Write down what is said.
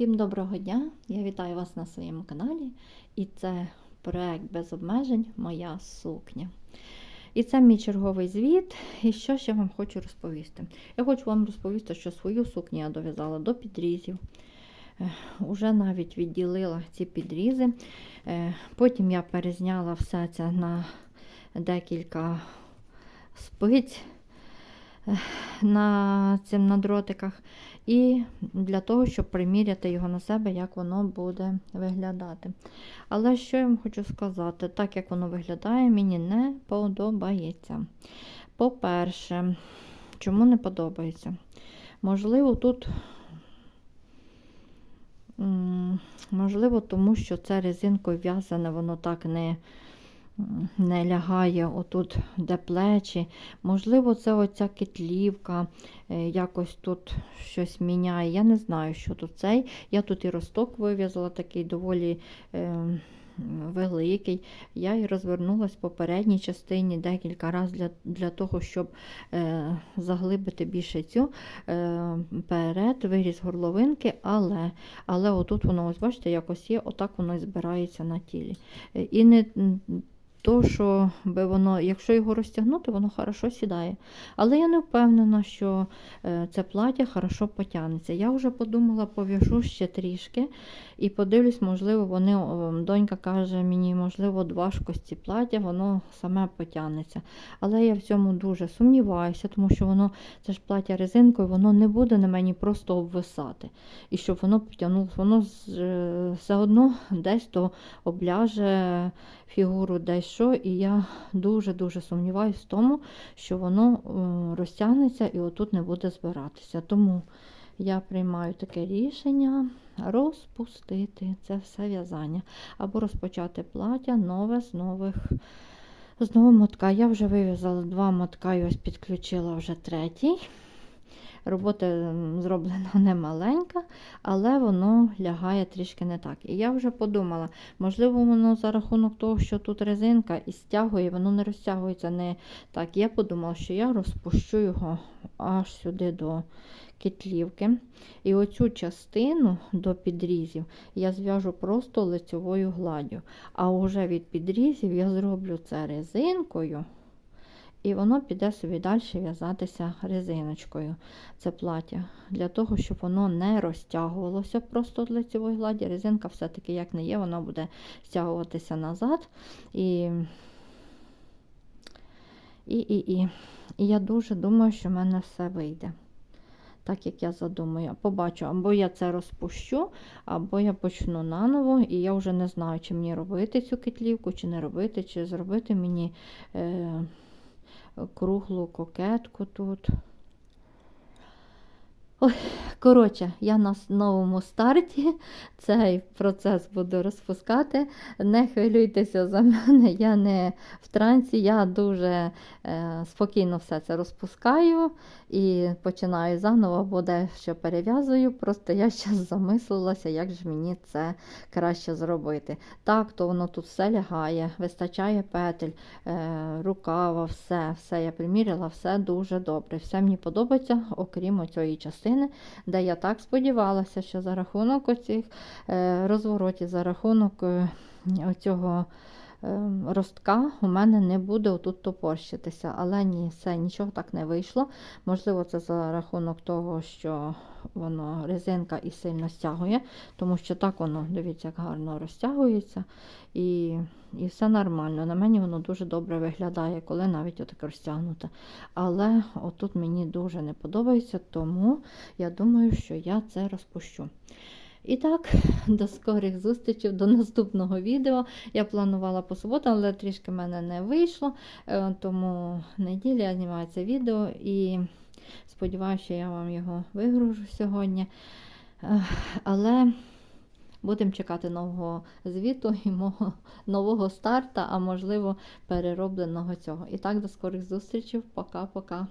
Всім доброго дня! Я вітаю вас на своєму каналі. І це проект без обмежень Моя сукня. І це мій черговий звіт. І що ще вам хочу розповісти? Я хочу вам розповісти, що свою сукню я дов'язала до підрізів. Е, Уже навіть відділила ці підрізи. Е, Потім я перезняла все це на декілька спиць е, на цим на дротиках. І для того, щоб приміряти його на себе, як воно буде виглядати. Але що я вам хочу сказати, так як воно виглядає, мені не подобається. По-перше, чому не подобається? Можливо, тут, можливо, тому що це резинкою в'язане, воно так не, не лягає отут, де плечі. Можливо, це оця китлівка е, якось тут щось міняє. Я не знаю, що тут цей. Я тут і росток вив'язала, такий доволі. Е, Великий, я і розвернулась в попередній частині декілька разів для для того, щоб е, заглибити більше цю е, перед виріз горловинки, але але отут воно, ось бачите, якось є, отак воно і збирається на тілі. Е, І не то, що би воно, якщо його розтягнути, воно хорошо сідає. Але я не впевнена, що е, це плаття хорошо потягнеться. Я вже подумала, пов'яжу ще трішки і подивлюсь, можливо, вони, донька каже мені, можливо, від важкості плаття, воно саме потягнеться. Але я в цьому дуже сумніваюся, тому що воно, це ж плаття резинкою, воно не буде на мені просто обвисати. І щоб воно потягнулося, воно е, все одно десь то обляже фігуру десь що, і я дуже-дуже сумніваюся в тому, що воно е, розтягнеться і отут не буде збиратися. Тому я приймаю таке рішення розпустити це все в'язання або розпочати плаття нове з нових. З нового мотка. Я вже вив'язала два мотка і ось підключила вже третій. Робота зроблена немаленька, але воно лягає трішки не так. І я вже подумала, можливо, воно за рахунок того, що тут резинка і стягує, воно не розтягується не так. Я подумала, що я розпущу його аж сюди до китлівки. І оцю частину до підрізів я зв'яжу просто лицевою гладдю. А вже від підрізів я зроблю це резинкою. І воно піде собі далі в'язатися резиночкою. Це плаття. Для того, щоб воно не розтягувалося просто з лицевої гладі. Резинка все-таки, як не є, вона буде стягуватися назад. І, і, і, і. і я дуже думаю, що в мене все вийде. Так як я задумаю, побачу, або я це розпущу, або я почну наново, і я вже не знаю, чи мені робити цю китлівку, чи не робити, чи зробити мені е, круглу кокетку тут. Ой, коротше, я на новому старті цей процес буду розпускати. Не хвилюйтеся за мене, я не в трансі, я дуже е, спокійно все це розпускаю і починаю заново, або дещо перев'язую. Просто я ще замислилася, як же мені це краще зробити. Так, то воно тут все лягає, вистачає петель, е, рукава, все, все я приміряла, все дуже добре. Все мені подобається, окрім цієї частини, де я так сподівалася, що за рахунок оцих е, розворотів, за рахунок е, оцього ростка у мене не буде отут топорщитися. Але ні, все, нічого так не вийшло. Можливо, це за рахунок того, що воно резинка і сильно стягує, тому що так воно, дивіться, як гарно розтягується. І, і все нормально. На мені воно дуже добре виглядає, коли навіть отак розтягнуте. Але отут мені дуже не подобається, тому я думаю, що я це розпущу. І так, до скорих зустрічей, до наступного відео. Я планувала по суботам, але трішки в мене не вийшло. Е, Тому неділя я знімаю це відео і сподіваюся, що я вам його вигружу сьогодні. Е, Але будемо чекати нового звіту і мого нового старта, а можливо переробленого цього. І так, до скорих зустрічей. Пока-пока.